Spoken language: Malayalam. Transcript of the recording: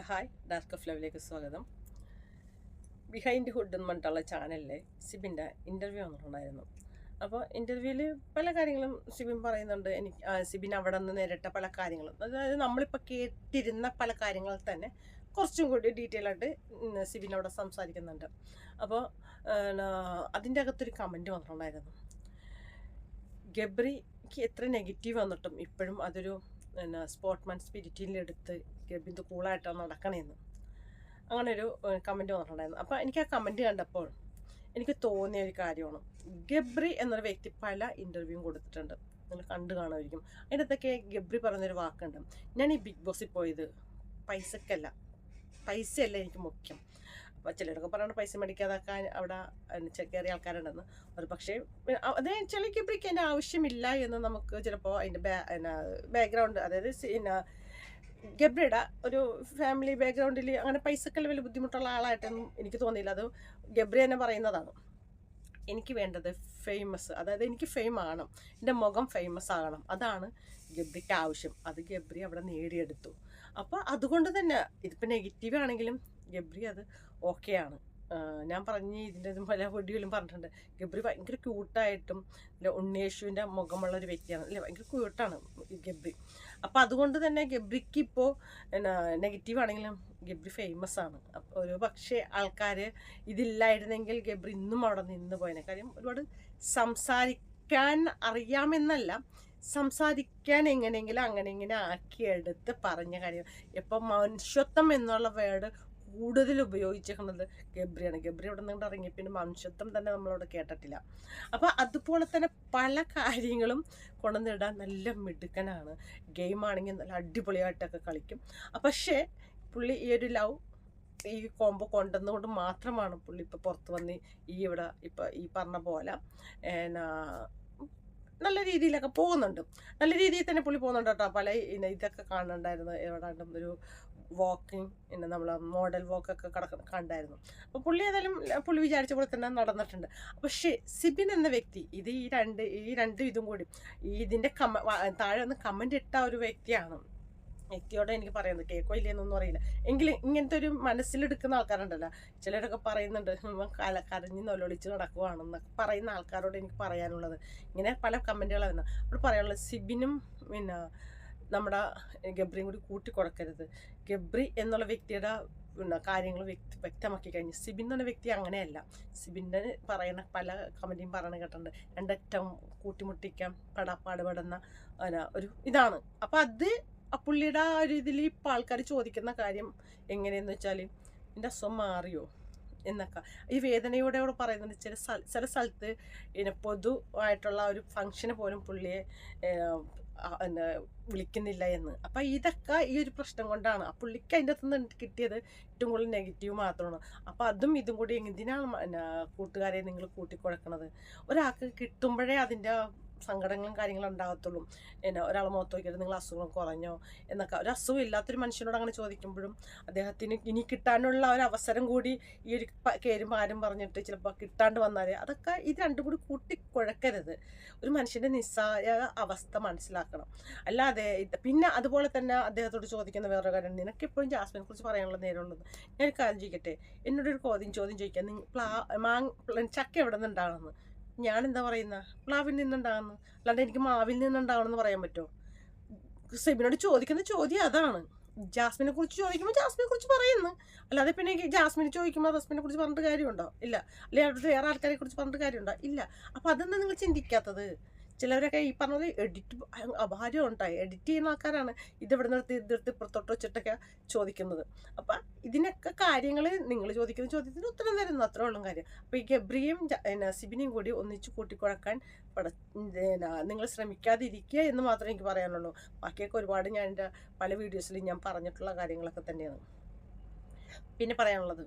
ഹലോ ഹായ് ഡാർക്ക് ഓഫ് ലവിലേക്ക് സ്വാഗതം. ബിഹൈൻഡ് ഹുഡ് എന്ന് പറഞ്ഞിട്ടുള്ള ചാനലിലെ സിബിന്റെ ഇന്റർവ്യൂ വന്നിട്ടുണ്ടായിരുന്നു. അപ്പോൾ ഇന്റർവ്യൂവിൽ പല കാര്യങ്ങളും സിബിൻ പറയുന്നുണ്ട്. എനിക്ക് സിബിൻ അവിടെ നിന്ന് നേരിട്ട പല കാര്യങ്ങളും. അതായത് നമ്മളിപ്പോൾ കേട്ടിരുന്ന പല കാര്യങ്ങൾ തന്നെ കുറച്ചും കൂടി ഡീറ്റെയിൽ ആയിട്ട് സിബിൻ അവിടെ സംസാരിക്കുന്നുണ്ട്. അപ്പോൾ അതിന്റെ അകത്തൊരു കമന്റ് വന്നിട്ടുണ്ടായിരുന്നു. ഗബ്രിക്ക് എത്ര നെഗറ്റീവ് വന്നിട്ടും ഇപ്പോഴും അതൊരു പിന്നെ സ്പോർട്ട്മാൻ സ്പിരിറ്റിലെടുത്ത് ഗബിന്ദു കൂളായിട്ടാണ് നടക്കണേന്ന്. അങ്ങനെ ഒരു കമന്റ് വന്നിട്ടുണ്ടായിരുന്നു. അപ്പോൾ എനിക്ക് ആ കമന്റ് കണ്ടപ്പോൾ എനിക്ക് തോന്നിയ ഒരു കാര്യമാണ്. ഗബ്രി എന്നൊരു വ്യക്തി പല ഇന്റർവ്യൂവും കൊടുത്തിട്ടുണ്ട്. നിങ്ങൾ കണ്ടു കാണുമായിരിക്കും. അതിന്റെ അകത്തൊക്കെ ഗബ്രി പറഞ്ഞൊരു വാക്കുണ്ട്. ഞാൻ ഈ ബിഗ് ബോസിൽ പോയത് പൈസക്കല്ല. പൈസയല്ല എനിക്ക് മുഖ്യം. ചിലരൊക്കെ പറയുന്നത് പൈസ മേടിക്കാതാക്കാൻ അവിടെ കയറിയ ആൾക്കാരുണ്ടെന്ന്. ഒരു പക്ഷേ അതേ ചില ഗബ്രിക്ക് അതിന്റെ ആവശ്യമില്ല എന്ന് നമുക്ക് ചിലപ്പോൾ അതിന്റെ ബാക്ക്ഗ്രൗണ്ട് അതായത് പിന്നെ ഗബ്രിയുടെ ഒരു ഫാമിലി ബാക്ക്ഗ്രൗണ്ടിൽ അങ്ങനെ പൈസക്കല്ല വലിയ ബുദ്ധിമുട്ടുള്ള ആളായിട്ടൊന്നും എനിക്ക് തോന്നിയില്ല. അത് ഗബ്രി തന്നെ പറയുന്നതാണ്. എനിക്ക് വേണ്ടത് ഫേമസ് അതായത് എനിക്ക് ഫെയിം ആകണം. എന്റെ മുഖം ഫേമസ് ആകണം. അതാണ് ഗബ്രിക്ക് ആവശ്യം. അത് ഗബ്രി അവിടെ നേടിയെടുത്തു. അപ്പോൾ അതുകൊണ്ട് തന്നെ ഇതിപ്പോൾ നെഗറ്റീവ് ആണെങ്കിലും ഗബ്രി അത് ഓക്കെയാണ് ഞാൻ പറഞ്ഞ് ഇതിന്റെ പല വീഡിയോയിലും പറഞ്ഞിട്ടുണ്ട്. ഗബ്രി ഭയങ്കര ക്യൂട്ടായിട്ടും ഉണ്ണിയേശുവിന്റെ മുഖമുള്ള ഒരു വ്യക്തിയാണ്. അല്ലേ ഭയങ്കര ക്യൂട്ടാണ് ഗബ്രി. അപ്പോൾ അതുകൊണ്ട് തന്നെ ഗബ്രിക്ക് ഇപ്പോൾ നെഗറ്റീവ് ആണെങ്കിലും ഗബ്രി ഫേമസ് ആണ്. ഒരു പക്ഷേ ആൾക്കാർ ഇതില്ലായിരുന്നെങ്കിൽ ഗബ്രി ഇന്നും അവിടെ നിന്ന് പോയതിനെ കാര്യം ഒരുപാട് സംസാരിക്കാൻ അറിയാമെന്നല്ല സംസാരിക്കാൻ എങ്ങനെയെങ്കിലും അങ്ങനെ ഇങ്ങനെ ആക്കിയെടുത്ത് പറഞ്ഞ കാര്യം. ഇപ്പം മനുഷ്യത്വം എന്നുള്ള വേർഡ് കൂടുതൽ ഉപയോഗിച്ചിരിക്കുന്നത് ഗബ്രിയാണ്. ഗബ്രി അവിടെ നിന്ന് ഇറങ്ങി പിന്നെ മനുഷ്യത്വം തന്നെ നമ്മളവിടെ കേട്ടിട്ടില്ല. അപ്പോൾ അതുപോലെ തന്നെ പല കാര്യങ്ങളും കൊണ്ടുവന്നിടാൻ നല്ല മിടുക്കനാണ്. ഗെയിമാണെങ്കിൽ നല്ല അടിപൊളിയായിട്ടൊക്കെ കളിക്കും. പക്ഷേ പുള്ളി ഈ ഒരു ലവ് ഈ കോംബോ കൊണ്ടുവന്നുകൊണ്ട് മാത്രമാണ് പുള്ളി ഇപ്പോൾ പുറത്ത് വന്ന് ഈ ഇവിടെ ഇപ്പോൾ ഈ പറഞ്ഞ പോലെ എന്നാ നല്ല രീതിയിലൊക്കെ പോകുന്നുണ്ട്. നല്ല രീതിയിൽ തന്നെ പുള്ളി പോകുന്നുണ്ട് കേട്ടോ. പല ഇതൊക്കെ കാണുന്നുണ്ടായിരുന്നു എവിടെ ഒരു വാക്കിംഗ് പിന്നെ നമ്മൾ മോഡൽ വാക്കൊക്കെ കിടക്കുന്ന കണ്ടായിരുന്നു. അപ്പോൾ പുള്ളി ഏതായാലും പുള്ളി വിചാരിച്ച പോലെ തന്നെ നടന്നിട്ടുണ്ട്. പക്ഷേ സിബിൻ എന്ന വ്യക്തി ഇത് ഈ രണ്ട് ഈ രണ്ട് ഇതും കൂടി ഇതിന്റെ കമ താഴെ ഒന്ന് കമന്റ് ഇട്ട ഒരു വ്യക്തിയാണ്. വ്യക്തിയോട് എനിക്ക് പറയുന്നത് കേക്കോ ഇല്ലെന്നൊന്നും അറിയില്ല. എങ്കിലും ഇങ്ങനത്തെ ഒരു മനസ്സിലെടുക്കുന്ന ആൾക്കാരുണ്ടല്ലോ. ചിലരൊക്കെ പറയുന്നുണ്ട് കല കരഞ്ഞ് നൊലൊളിച്ച് നടക്കുവാണെന്നൊക്കെ പറയുന്ന ആൾക്കാരോട് എനിക്ക് പറയാനുള്ളത്. ഇങ്ങനെ പല കമന്റുകളാണ് വരുന്നത്. അപ്പോൾ പറയാനുള്ളത് സിബിനും പിന്നെ നമ്മുടെ ഗബ്രിയും കൂടി കൂട്ടി കൊടുക്കരുത് ഗബ്രി എന്നുള്ള വ്യക്തിയുടെ പിന്നെ കാര്യങ്ങൾ വ്യക്തി വ്യക്തമാക്കി കഴിഞ്ഞു. സിബിൻ എന്ന് വ്യക്തി അങ്ങനെയല്ല. സിബിന്റെ പറയുന്ന പല കമന്റും പറയണ കേട്ടിട്ടുണ്ട്. രണ്ടറ്റം കൂട്ടിമുട്ടിക്കാൻ പടാപ്പാടുപെടുന്ന പെടുന്ന ഒരു ഇതാണ്. അപ്പം അത് പുള്ളിയുടെ ആ ഒരു ഇതിൽ ഇപ്പോൾ ആൾക്കാർ ചോദിക്കുന്ന കാര്യം എങ്ങനെയെന്ന് വെച്ചാൽ എന്റെ അസുഖം മാറിയോ? എന്നൊക്കെ. ഈ വേദനയോടെ അവിടെ പറയുന്നത് ചില ചില സ്ഥലത്ത് പിന്നെ പൊതു ആയിട്ടുള്ള ഒരു ഫംഗ്ഷന് പോലും പുള്ളിയെ എന്താ വിളിക്കുന്നില്ല എന്ന്. അപ്പം ഇതൊക്കെ ഈ ഒരു പ്രശ്നം കൊണ്ടാണ്. ആ പുള്ളിക്ക് അതിന്റെ അകത്ത് കിട്ടിയത് ഏറ്റവും കൂടുതൽ നെഗറ്റീവ് മാത്രമാണ്. അപ്പം അതും ഇതും കൂടി എന്തിനാണ് കൂട്ടുകാരെ നിങ്ങൾ കൂട്ടിക്കൊടുക്കണത്? ഒരാൾക്ക് കിട്ടുമ്പോഴേ അതിന്റെ സങ്കടങ്ങളും കാര്യങ്ങളും ഉണ്ടാകത്തുള്ളൂ. എന്നാ ഒരാൾ മുഖത്ത് നോക്കിയിട്ട് നിങ്ങൾ അസുഖം കുറഞ്ഞോ എന്നൊക്കെ. ഒരു അസുഖം ഇല്ലാത്തൊരു മനുഷ്യനോട് അങ്ങനെ ചോദിക്കുമ്പോഴും അദ്ദേഹത്തിന് ഇനി കിട്ടാനുള്ള ഒരു അവസരം കൂടി ഈ ഒരു കേരും ആരും പറഞ്ഞിട്ട് ചിലപ്പോൾ കിട്ടാണ്ട് വന്നാൽ അതൊക്കെ ഇത് രണ്ടും കൂടി കൂട്ടിക്കുഴക്കരുത് ഒരു മനുഷ്യന്റെ നിസ്സായ അവസ്ഥ മനസ്സിലാക്കണം. അല്ലാതെ പിന്നെ അതുപോലെ തന്നെ അദ്ദേഹത്തോട് ചോദിക്കുന്ന വേറൊരു കാര്യം. നിനക്ക് എപ്പോഴും ജാസ്മിനെ കുറിച്ച് പറയാനുള്ള നേരമുള്ളത്. ഞാൻ കാര്യം ചോദിക്കട്ടെ? എന്നോടൊരു ചോദ്യം ചോദ്യം ചോദിക്കാം. നിങ്ങൾ പ്ലാ മാങ് ചക്ക എവിടെ നിന്നുണ്ടാകണമെന്ന് ഞാൻ എന്താ പറയുന്ന? പ്ലാവിൽ നിന്നുണ്ടാകുന്നു അല്ലാണ്ട് എനിക്ക് മാവിൽ നിന്നുണ്ടാകണമെന്ന് പറയാൻ പറ്റുമോ? സെബിനോട് ചോദിക്കുന്ന ചോദ്യം അതാണ്. ജാസ്മിനെ കുറിച്ച് ചോദിക്കുമ്പോൾ ജാസ്മിനെ കുറിച്ച് പറയുന്നു. അല്ലാതെ പിന്നെ ജാസ്മിനെ ചോദിക്കുമ്പോൾ റസ്മിനെ കുറിച്ച് പറഞ്ഞിട്ട് കാര്യമുണ്ടോ? ഇല്ല. അല്ലെങ്കിൽ അവിടെ വേറെ ആൾക്കാരെ കുറിച്ച് പറഞ്ഞിട്ട് കാര്യമുണ്ടോ? ഇല്ല. അപ്പോൾ അതെന്താ നിങ്ങൾ ചിന്തിക്കാത്തത്? ചിലവരൊക്കെ ഈ പറഞ്ഞത് എഡിറ്റ് അപാരം ഉണ്ടായി. എഡിറ്റ് ചെയ്യുന്ന ആൾക്കാരാണ് ഇത് ഇവിടെ നിർത്തി ഇതിർത്തി പുറത്തോട്ട് വെച്ചിട്ടൊക്കെ ചോദിക്കുന്നത്. അപ്പം ഇതിനൊക്കെ കാര്യങ്ങൾ നിങ്ങൾ ചോദിക്കുന്ന ചോദ്യത്തിന് ഉത്തരം തരുന്നു. അത്രേ ഉള്ളൂ കാര്യം. അപ്പോൾ ഈ ഗബ്രിയും സിബിനെയും കൂടി ഒന്നിച്ച് കൂട്ടിക്കുഴക്കാൻ പട നിങ്ങൾ ശ്രമിക്കാതിരിക്കുക എന്ന് മാത്രമേ എനിക്ക് പറയാനുള്ളൂ. ബാക്കിയൊക്കെ ഒരുപാട് ഞാൻ എന്റെ പല വീഡിയോസിലും ഞാൻ പറഞ്ഞിട്ടുള്ള കാര്യങ്ങളൊക്കെ തന്നെയാണ്. പിന്നെ പറയാനുള്ളത്.